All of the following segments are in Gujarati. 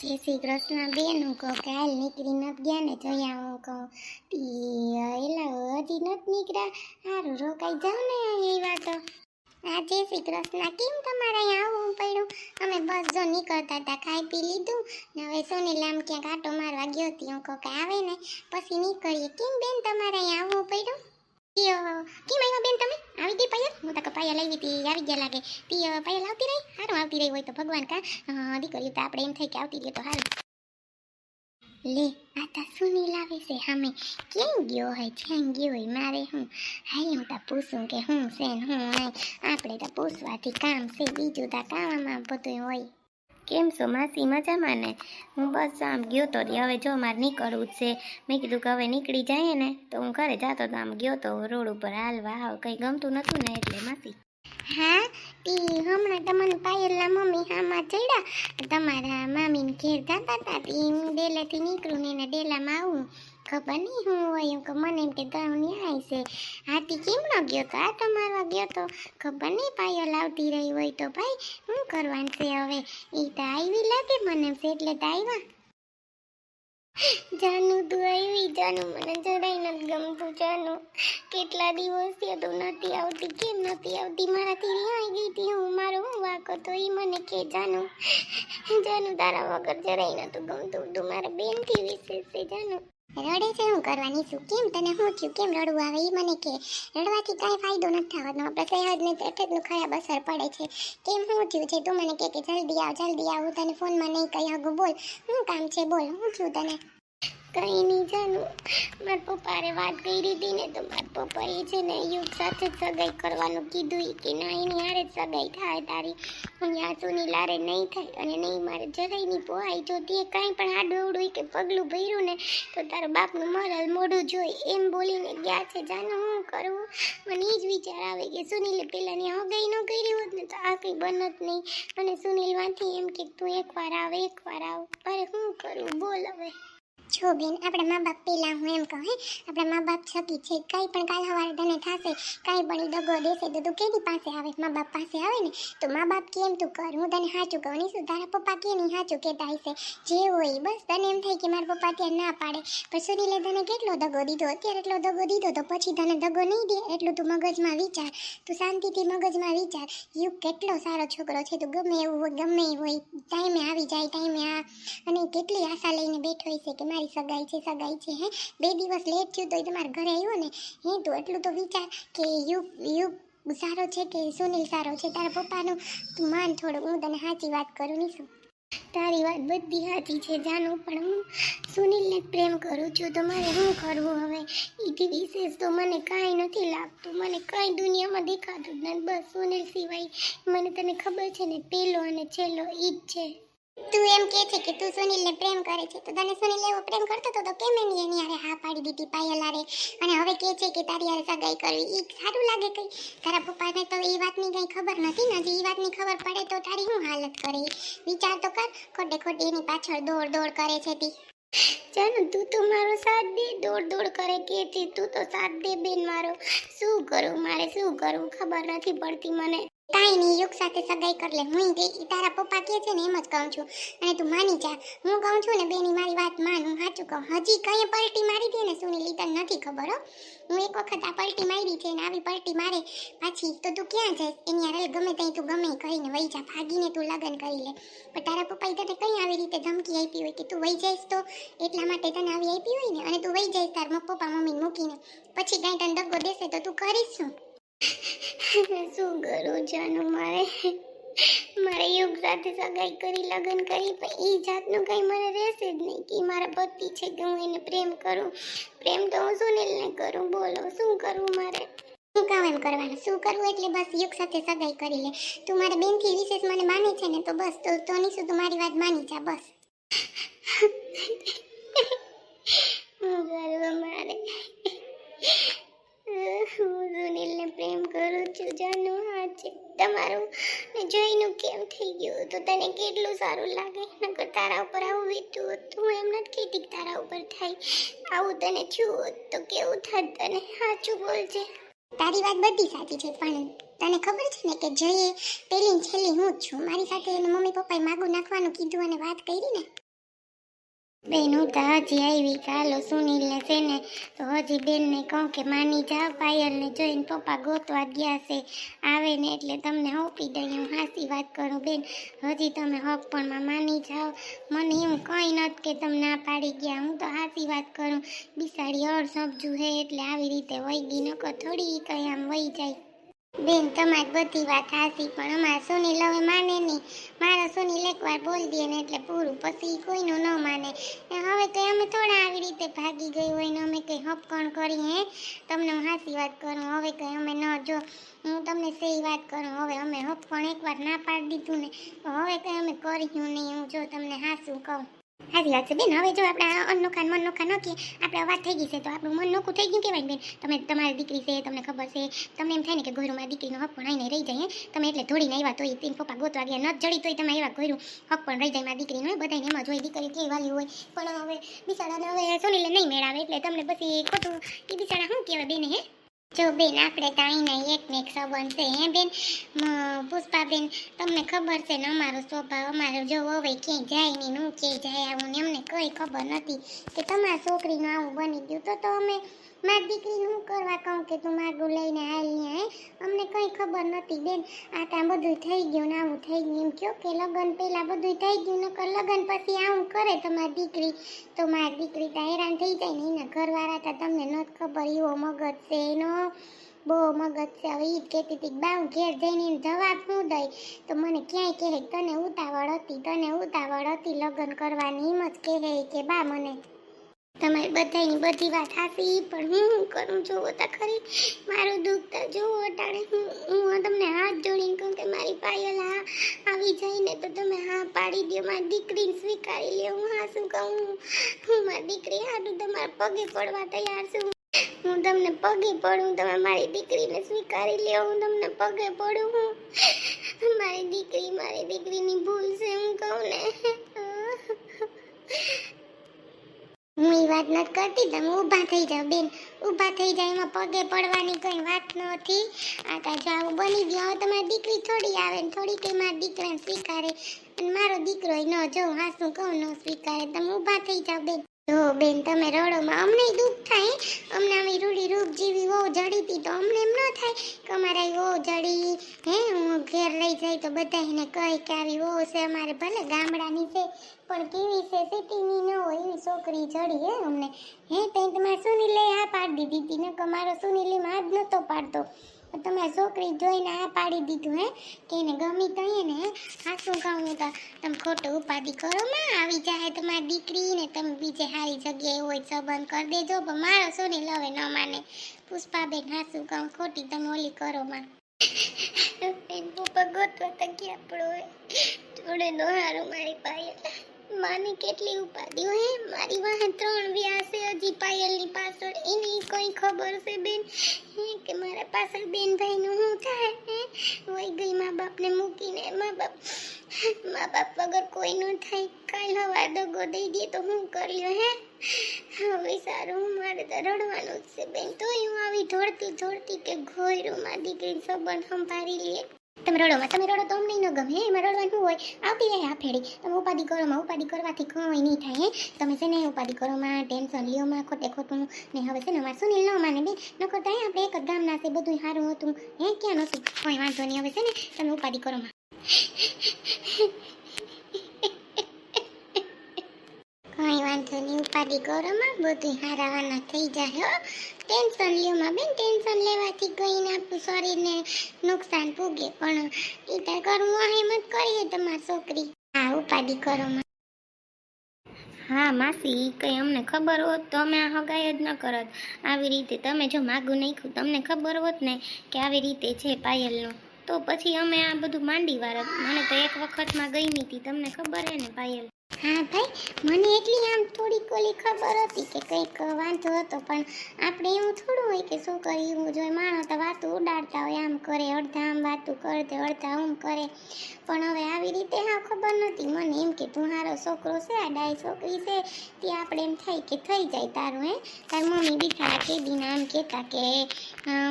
જય શ્રી કૃષ્ણ બેન હું કહું કાલ નીકળી નથી ગયા ને જોયા હું કહું, તી હજી નથી નીકળ્યા? સારું રોકાઈ જાઉં ને એવા તો આ જય શ્રી કૃષ્ણ, કેમ તમારે અહીંયા આવવું પડ્યું? અમે બસ જો નીકળતા હતા, ખાઈ પી લીધું ને હવે સોનેલા આમ ક્યાંક આટો મારવા ગયો હતી હું કહું કે આવે ને, પછી નીકળીએ. કેમ બેન તમારે અહીંયા આવવું પડ્યું? કેમ આવ્યા બેન હું તો પાયા આવી હતી આવી ગયા લાગે. તી પાયા લાવતી રહી? હારું આવતી રહી હોય તો ભગવાન કા? દીકરીઓ તો આપણે એમ થાય કે આવતી રહી તો હાલ લે, આ તા સુની આવે છે હમે કેમ ગયો હોય? ક્યાં ગયો હોય? મારે હું? હાલ હું તા પૂછું કે હું છે હું આપણે તો પૂછવાથી કામ છે, બીજું તા કામમાં બધું હોય. કેમ છો? માસી મજામાં ને? હું બસ આમ ગયો તો હવે જો મારે નીકળવું જ છે. મેં કીધું કે હવે નીકળી જાય ને, તો હું ઘરે જતો તો આમ ગયો તો રોડ ઉપર હાલવા. આવ, કંઈ ગમતું નતું ને એટલે માસી. હા તી હમણાં તમને પાયલના મમ્મી હામાં ચડ્યા. તમારા મામીને ઘેર જતા હતા તી હું ડેલાથી નીકળું ને એને ડેલામાં આવું. ખબર નહીં હું એમ કે મને એમ કે તમે ન્યાય છે. હાથી કેમ ન ગયો તો? આ તમારવા ગયો તો. ખબર નહીં પાયો લાવતી રહી હોય તો ભાઈ, શું કરવાનું છે હવે? એ તો આવી લાગે મને એમ છે એટલે તો આવ્યા. જાનુ તું આવી, જાનુ મને જરાય નથી ગમતું. જાનુ કેટલા દિવસ થયા તું નથી આવતી, કેમ નથી આવતી? મારાથી રિહાઈ ગઈ હતી હું, મારો હું વાકો તો એ મને કે જાનુ જાનુ તારા વગર જરાય નતું ગમતું. તું મારા બેનથી વિશેષ છે, જાનુ. રડે છે, હું કરવાની છું? કેમ તને શું થયું? કેમ રડવું આવે? એ મને કે, રડવાથી કાંઈ ફાયદો નથી થવાનો. આપણે સહેજને પેટેજનું ખરાબ અસર પડે છે. કેમ શું થયું છે? તું મને કે જલ્દી આવ જલ્દી આવ. હું તને ફોનમાં નહીં કહી આગું બોલ. શું કામ છે? બોલ. શું થયું તને? કઈ નહીં જાનું. મારા પપ્પાએ વાત કરી હતી ને તો મારા પપ્પાએ છે ને યુગ સાથે સગાઈ કરવાનું કીધું કે ના, એની હારે જ સગાઈ થાય તારી. અહીંયા સુની લારે નહીં થાય અને નહીં, મારે જરાય નહીં પોહાય. જો કાંઈ પણ આડું કે પગલું ભર્યું ને તો તારા બાપનું મરલ મોઢું જોઈ. એમ બોલીને ગયા છે, જાનું, હું કરવું મને એ જ વિચાર આવે કે સુનિલે પેલાની હગાઈ ન કરી હોત ને તો આ કંઈ બનત નહીં. અને સુનીલ વાંથી એમ કે, તું એકવાર આવ એકવાર આવ. અરે શું કરું? બોલ હવે. જો બેન, આપણા મા બાપ પેલા હું એમ કહું, હે? આપણા મા બાપ છકી છે. કંઈ પણ કાલ સવારે તને થશે, કાંઈ પણ દગો દેશે તો તું કેની પાસે આવે? મા બાપ પાસે આવે ને, તો મા બાપ કેમ તું કર, હું તને સાચું કહું, નહીં શું? તારા પપ્પા કે નહીં સાચું કહેતા હશે? જે હોય બસ, તને એમ થાય કે મારા પપ્પા ત્યાં ના પાડે. પણ સુનીલે તને કેટલો દગો દીધો? અત્યારે એટલો દગો દીધો તો પછી તને દગો નહીં દે? એટલું તું મગજમાં વિચાર. તું શાંતિથી મગજમાં વિચાર. યુગ કેટલો સારો છોકરો છે, તું ગમે એવું હોય, ગમે હોય, ટાઈમે આવી જાય, ટાઈમે આ. અને કેટલી આશા લઈને બેઠો છે કે મારી સગાઈ છે સગાઈ છે, હે? બે દિવસ લેટ થયું તોય તમારા ઘરે આવ્યો ને? હે, તું એટલું તો વિચાર કે યુગ યુગ સારો છે કે સુનિલ સારો છે? તારા પપ્પાનું તું માન થોડું, હું તને સાચી વાત કરું નહીં શું? તારી વાત બધી સાચી છે, જાનું પણ હું સુનિલને પ્રેમ કરું છું. તો મારે શું કરવું હવે? એથી વિશેષ તો મને કાંઈ નથી લાગતું. મને કાંઈ દુનિયામાં દેખાતું જ નથી. બસ સુનિલ સિવાય મને તને ખબર છે ને, પેલો અને છેલ્લો ઈ જ છે. તું એમ કે છે કે તું સુનિલને પ્રેમ કરે છે, તો તને સુનિલ એવો પ્રેમ કરતો હતો તો કેમ એની એની હારે હા પાડી દીધી પાયલ હારે? અને હવે કે છે કે તારી હારે સગાઈ કરવી, ઈ સારું લાગે કઈ. તારા પપ્પાને તો એ વાતની કઈ ખબર નથી ને, હજી એ વાતની ખબર પડે તો તારી શું હાલત કરે? વિચાર તો કર, ખોટે ખોટે એની પાછળ દોડ દોડ કરે છે તી. જાનું તું તો મારો સાથ દે, દોડ દોડ કરે કે તું તો સાથ દે બેન મારો. શું કરું, મારે શું કરું ખબર નથી પડતી મને. કાંઈ નહીં, યુગ સાથે સગાઈ કર લે. હું તારા પપ્પા કે છે ને, એમ જ કહું છું. અને તું માની જા. હું કહું છું ને, બેની મારી વાત માન સાચું કહું. હજી કંઈ પલટી મારી દે ને સુની તને નથી ખબર હો. હું એક વખત આ પલટી મારી છે ને, આવી પલટી મારે પાછી. તો તું ક્યાં જઈશ? એની હારે ગમે ત્યાં તું ગમે કહીને વહી જા. ભાગીને તું લગ્ન કરી લે. પણ તારા પપ્પાએ તને કઈ આવી રીતે ધમકી આપી હોય કે તું વહી જઈશ તો? એટલા માટે તને આવી આપી હોય ને, અને તું વહી જઈશ તાર પપ્પા મમ્મી મૂકીને. પછી કાંઈ તને દગો દેશે તો તું કરીશ શું? શું કરું જાનું? મારે મારે યુગ સાથે સગાઈ કરી લગ્ન કરી પણ એ જાતનું કંઈ મને રહેશે જ નહીં કે મારા પતિ છે કે હું એને પ્રેમ કરું. પ્રેમ તો હું સુનિલને કરું બોલો શું કરવું મારે? શું કામ એમ કરવાનું? શું કરવું એટલે બસ યુગ સાથે સગાઈ કરી લે. તું મારા બેનથી વિશેષ મને માને છે ને તો બસ તો તો શું તું મારી વાત માની જા બસ. શું કરવું મારે? હું સુનિલને પ્રેમ કરું છું, જાનું હા છે. તમારું ને જોઈનું કેમ થઈ ગયું? તો તને કેટલું સારું લાગે? નકર તારા ઉપર આવું વીતું હોત હું એમ નથી કહેતી તારા ઉપર થાય. આવું તને થયું હોત તો કેવું થાત તને સાચું બોલજે તારી વાત બધી સાચી છે, પણ તને ખબર છે ને કે જઈએ, પેલી છેલ્લી હું જ છું. મારી સાથે એને મમ્મી પપ્પાએ માગું નાખવાનું કીધું અને વાત કરી ને. બેન, હું તો હજી આવી ચાલો સુનિલને છે ને, તો હજી બેનને કહું કે માની જાઓ પાયલને જોઈને પપ્પા ગોતવા ગયા છે. આવે ને એટલે તમને હોપી દઈ, હું હાસી વાત કરું બેન. હજી તમે હક પણમાં માની જાઓ. મને એવું કંઈ નથી કે તમને ના પાડી ગયા. હું તો હાસી વાત કરું. બિસાડી અડ સમજુ હે એટલે આવી રીતે વહી ગઈ, નકર થોડી કંઈ આમ વહી જાય. બેન, તમારી બધી વાત હાસી પણ અમારા સુનિલ હવે માને નહીં. મારા સુનિલ એકવાર બોલ દે ને એટલે પૂરું, પછી કોઈનું ન માને. હવે કંઈ અમે થોડા આવી રીતે ભાગી ગઈ હોય ને અમે કંઈ હપકણ કરી, હે? તમને હું હાસી વાત કરું, હવે કંઈ અમે ન જો. હું તમને સહી વાત કરું, હવે અમે હપકણ એકવાર ના પાડી દીધું ને. તો હવે કંઈ અમે કર્યું નહીં, હું જો તમને હાસું કહું. સાચી વાત છે બેન, હવે જો આપણે આ અનોખા ને મનોખા નોખીએ, આપણે વાત થઈ ગઈ છે, તો આપણું મન નોખું થઈ ગયું કહેવાય બેન. તમે, તમારી દીકરી છે, તમને ખબર છે. તમને એમ થાય ને કે ગોયરું દીકરીનો હક પણ આવીને રહી જાય તમે એટલે ધોડીને આવ્યા તો એ તીન પપ્પા ગોતવા ગયા ન જડી તોય તમે આવ્યા ગોયરું હક પણ રહી જાય મારી દીકરીનો બધાને એમાં જોઈ દીકરી કેવી વાલી હોય. પણ હવે બિચારાને હવે સોનીલે નહીં મેળાવે, એટલે તમને પછી ખોટું એ બિચારા શું કહેવાય બેને, હે? જો બેન, આપણે તો અહીંના એક ને એક સંબંધ છે, હે બેન? પુષ્પાબેન, તમને ખબર છે ને, અમારો સ્વભાવ, અમારો જો હવે ક્યાંય જાય નહીં હું ક્યાંય જાય આવું ને અમને કંઈ ખબર નથી કે તમારા છોકરીનું આવું બની ગયું. તો તો અમે મારી દીકરીને હું કરવા કહું કે તું માગું લઈને હાલી હે? અમને કંઈ ખબર નથી બેન. આ ત્યાં બધું થઈ ગયું ને આવું થઈ ગયું. એમ કહો કે લગ્ન પહેલાં બધું થઈ ગયું, નકર લગ્ન પછી આવું કરે તમારી દીકરી. તો મારી દીકરી તો હેરાન થઈ જાય ને એના ઘરવાળા તો તમને નથી ખબર એવો મગજ છે એનો બહુ મગજ છે. હવે ઈ કહેતી હતી બા હું ઘેર જઈને જવાબ શું દઈ? તો મને ક્યાંય કહે, તને ઉતાવળ હતી, તને ઉતાવળ હતી લગ્ન કરવાની. એમ જ કહે કે, બા, મને તમારી બધાની બધી વાત હાસી પણ હું શું કરું? જોવો તો ખરી, મારું દુઃખ તો જોવો અટાણે, હું હું તમને હાથ જોડીને કહું કે મારી પાયલ હા આવી ને તો તમે હા પાડી દો મારી દીકરીને સ્વીકારી લ્યો. હું હા શું કહું? હું મારી દીકરી હાટું તમારા પગે પડવા તૈયાર છું. હું તમને પગે પડું, તમે મારી દીકરીને સ્વીકારી લ્યો, હું તમને પગે પડું હું. મારી દીકરી મારી દીકરીની ભૂલ છે, હું કહું ને. હું એ વાત નથી કરતી, તમે ઊભા થઈ જાઓ બેન. ઊભા થઈ જાય એમાં પગે પડવાની કંઈ વાત નથી આ તા જો આવું બની ગયું. હવે તમારી દીકરી થોડી આવે ને થોડી કંઈ મારા દીકરાને સ્વીકારે. અને મારો દીકરો ન જો હાસું કહું, ન સ્વીકારે. તમે ઊભા થઈ જાઓ બેન. જો બેન, તમે રડોમાં અમને દુઃખ થાય અમને આવી રૂડી રૂપ જેવી વહુ જડી હતી તો અમને એમ ન થાય કે અમારા વહુ જડી, હે? હું ઘેર લઈ જાય તો બધા એને કહે કે આવી વહુ છે, અમારે ભલે ગામડાની છે, પણ કેવી છે, સિટીની ન હોય એવી છોકરી જડી, હે અમને? હે તઈ તમારે સુનીલે આ પાડી દીધી હતી કે મારો સુનીલીમાં હાથ નહોતો પાડતો. તમારી છોકરી જોઈને આ પાડી દીધું હે કે એને ગમી તો ને હે. આ શું કહું તો. તમે ખોટું ઉપાધિ કરો, માં. આવી જાય તમારી દીકરી ને તમે બીજે સારી જગ્યાએ હોય સંબંધ કરી દેજો. પણ મારો શું ને લવે ન માને. પુષ્પાબેન હા શું કહું, ખોટી તમે ઓલી કરો, માં. બેન, પપ્પા ગોતવા તકી આપણો જોડે નો હારું મારી પાયલ માની કેટલી ઉપાધિઓ હે? મારી વાહે ત્રણ વ્યાસ હજી પાયલની પાછળ. એની કોઈ ખબર છે બેન? કે મારા પાછળ બેન ભાઈનું શું થાય, હે? વહી ગઈ મા બાપને મૂકીને. મા બાપ મા બાપ વગર કોઈ ન થાય. કાલ હવા દગો દઈ દે તો હું કર્યો હે? હવે સારું મારે તો રડવાનું જ છે બેન. તો હું આવી ઢોળતી ઢોળતી કે ઘોયરું માં દીકરી સંબંધ સંભાળી લે તમે રડોમાં તમે રડો તો અમને ન ગમે એમાં રડવાનું હોય. આવતી રહે આ ફેડી તમે ઉપાધિ કરોમાં ઉપાધિ કરવાથી કંઈ નહીં થાય, હે? તમે છે ને ઉપાધિ કરોમાં ટેન્શન લ્યોમાં ખોટે ખોટું. ને હવે છે ને અમારે સુનિલ ન માને બે ન કરતા હે આપણે એક જ ગામના છે બધું સારું હતું. હે, ક્યાં નહોતું? કોઈ વાંધો નહીં. હવે છે ને તમે ઉપાધિ કરોમાં કઈ ઉપાધિ કરોમાં બધું હારાવાના થઈ જાય હો. ટેન્શન લ્યોમાં બેન ટેન્શન લેવાથી ને આપણું શરીરને નુકસાન પૂગે પણ એ તો કરવું એમ કરીએ તમારી છોકરી. હા ઉપાધિ કરોમાં હા માસી કંઈ અમને ખબર હોત તો અમે આ હગાય જ ન કરત. આવી રીતે તમે જો માગું નાખ્યું, તમને ખબર હોત ને કે આવી રીતે છે પાયલનું. તો પછી અમે આ બધું માંડી વારત. મને તો એક વખતમાં ગઈ હતી તમને ખબર હે ને પાયલ? હા ભાઈ, મને એટલી આમ થોડીક ઓલી ખબર હતી કે કંઈક વાંધો હતો, પણ આપણે એવું થોડું હોય કે શું કર્યું જોઈએ માણસ તો વાતો ઉડાડતા હોય, આમ કરે, અડધા આમ વાતું કરે તે અડધા આમ કરે. પણ હવે આવી રીતે હા ખબર નથી મને એમ કે તું હારો છોકરો છે, આ ડાય છોકરી છે તે આપણે એમ થાય કે થઈ જાય તારું, હે? તાર મમ્મી બિચારા કે દીને આમ કહેતા કે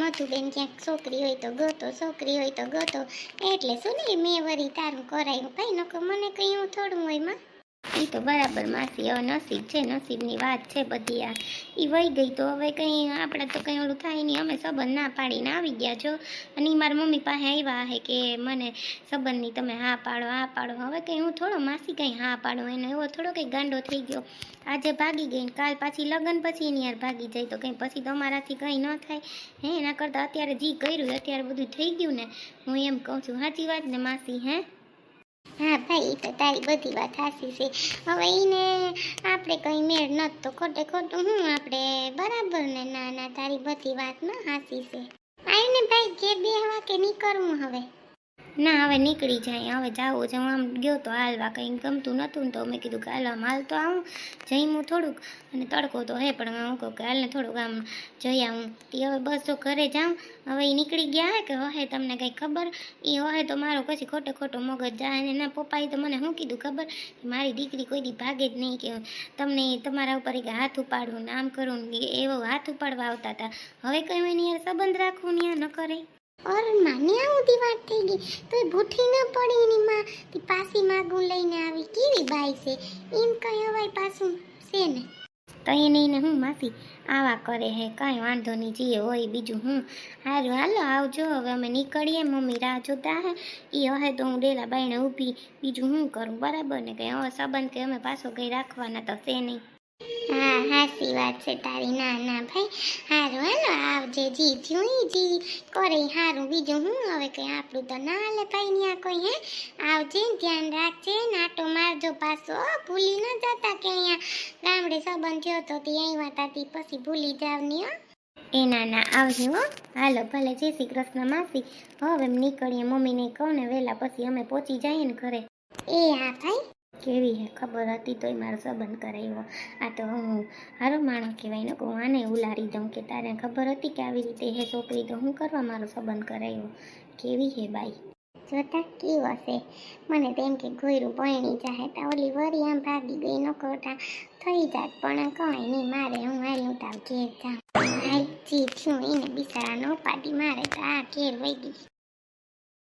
મધુબેન ક્યાંક છોકરી હોય તો ગોતો, છોકરી હોય તો ગોતો. એટલે શું ને, મેં વરી તારું કરાયું, ભાઈ નકો મને કંઈ એવું થોડું હોયમાં. એ તો બરાબર માસી હવે નસીબ છે, નસીબની વાત છે બધી આ. એ વહી ગઈ તો હવે કંઈ આપણે તો કંઈ ઓલું થાય નહીં, અમે સંબંધ ના પાડીને આવી ગયા છો. અને એ મારા મમ્મી પાસે આવ્યા હે કે મને સંબંધની તમે હા પાડો હા પાડો. હવે કંઈ હું થોડો માસી કંઈ હા પાડો, એનો એવો થોડો કંઈ ગાંડો થઈ ગયો. આજે ભાગી ગઈ ને કાલ પાછી લગ્ન પછી એની યાર ભાગી જાય તો કંઈ પછી તમારાથી કંઈ ન થાય. હે, એના કરતાં અત્યારે જી કર્યું અત્યારે બધું થઈ ગયું ને. હું એમ કહું છું, સાચી વાત ને માસી, હે? હા ભાઈ તો તારી બધી વાત સાચી છે. હવે એને આપણે કંઈ મેળ નથી તો ખોટે ખોટું હું આપણે બરાબર ને ના ના, તારી બધી વાત ના સાચી છે. આવીને ભાઈ કે બેહવા કે નહીં કરવું હવે? ના, હવે નીકળી જાય. હવે જાવું છે. આમ ગયો તો હાલવા કંઈ ગમતું નહોતું તો મેં કીધું કે હાલ માલ તો આવું. જઈમું થોડુંક અને તડકો તો હે, પણ હું કહું કે હાલને થોડુંક આમ જઈ આવું. તે હવે બસ તો ઘરે જાઉં. હવે એ નીકળી ગયા હે કે હે, તમને કંઈ ખબર? એ હે તો મારો પછી ખોટો ખોટો મગજ જાય અને એના પપ્પાએ તો મને શું કીધું ખબર? કે મારી દીકરી કોઈ દી ભાગે જ નહીં, કે તમને તમારા ઉપર એક હાથ ઉપાડવું ને આમ કરવું એવો હાથ ઉપાડવા આવતા હતા. હવે કંઈ એની યાર સંબંધ રાખવું ને ન કરે? ઓર માને આવું વાત થઈ ગઈ. તો ભૂઠી ન પડી એની માં. તે પાસી માગું લઈને આવી. કેવી બાઈ છે? એમ કઈ અવાય પાછું છે ને? તો એને એને હું માસી આવા કરે હે, કાંઈ વાંધો નહીં જે હોય બીજું હું. હારું હાલો, આવજો. હવે અમે નીકળીએ, મમ્મી રાહ જોતા હે. એ હવે તો હું ડેલા બાઈને ઊભી. બીજું હું કરું? બરાબર ને? કંઈ હવે સંબંધ કે અમે પાછો કંઈ રાખવાના તો છે નહીં. હા હાસી વાત છે તારી. ના ભાઈ. હારું, હાલો, આવજે. જી ઈ જી કરે હારું. બીજું હું હવે કંઈ? આપણું તો ના હાલે ભાઈ ત્યાં કોઈ, હે? આવજે, ધ્યાન રાખજે. નાટો મારજો પાછો. ભૂલી ન જતા કે અહીંયા ગામડે સંબંધ થયો તો તે આવ્યા તા. પછી ભૂલી જાવની હો? એ ના ના, આવજો, હો. હાલો, ભલે. જય શ્રી કૃષ્ણ, માસી. હવે નીકળીએ. મમ્મીને કહું ને, વહેલા પછી અમે પહોંચી જઈએ ને ઘરે. એ હા, ભાઈ. કેવી હે? ખબર હતી તોય મારો સંબંધ કરાવ્યો આ તો હું હારો માણો કહેવાય ને હું આને ઉલાડી દઉં કે તારે ખબર હતી કે આવી રીતે હે છોકરી? તો હું કરવા મારો સંબંધ કરાવ્યો કેવી હે બાઈ? જોતા કેવો હશે મને તો એમ કે ગોયરું પરણી જાય તા ઓલી વરી આમ ભાગી ગઈ ન કરતા થઈ જાત, પણ કઈ નહીં, મારે હું હાલ્યું તાવ ઘેર જાઉં હાલ જી થયું એને બિચારા નો પાડી, મારે તો આ ઘેર વહી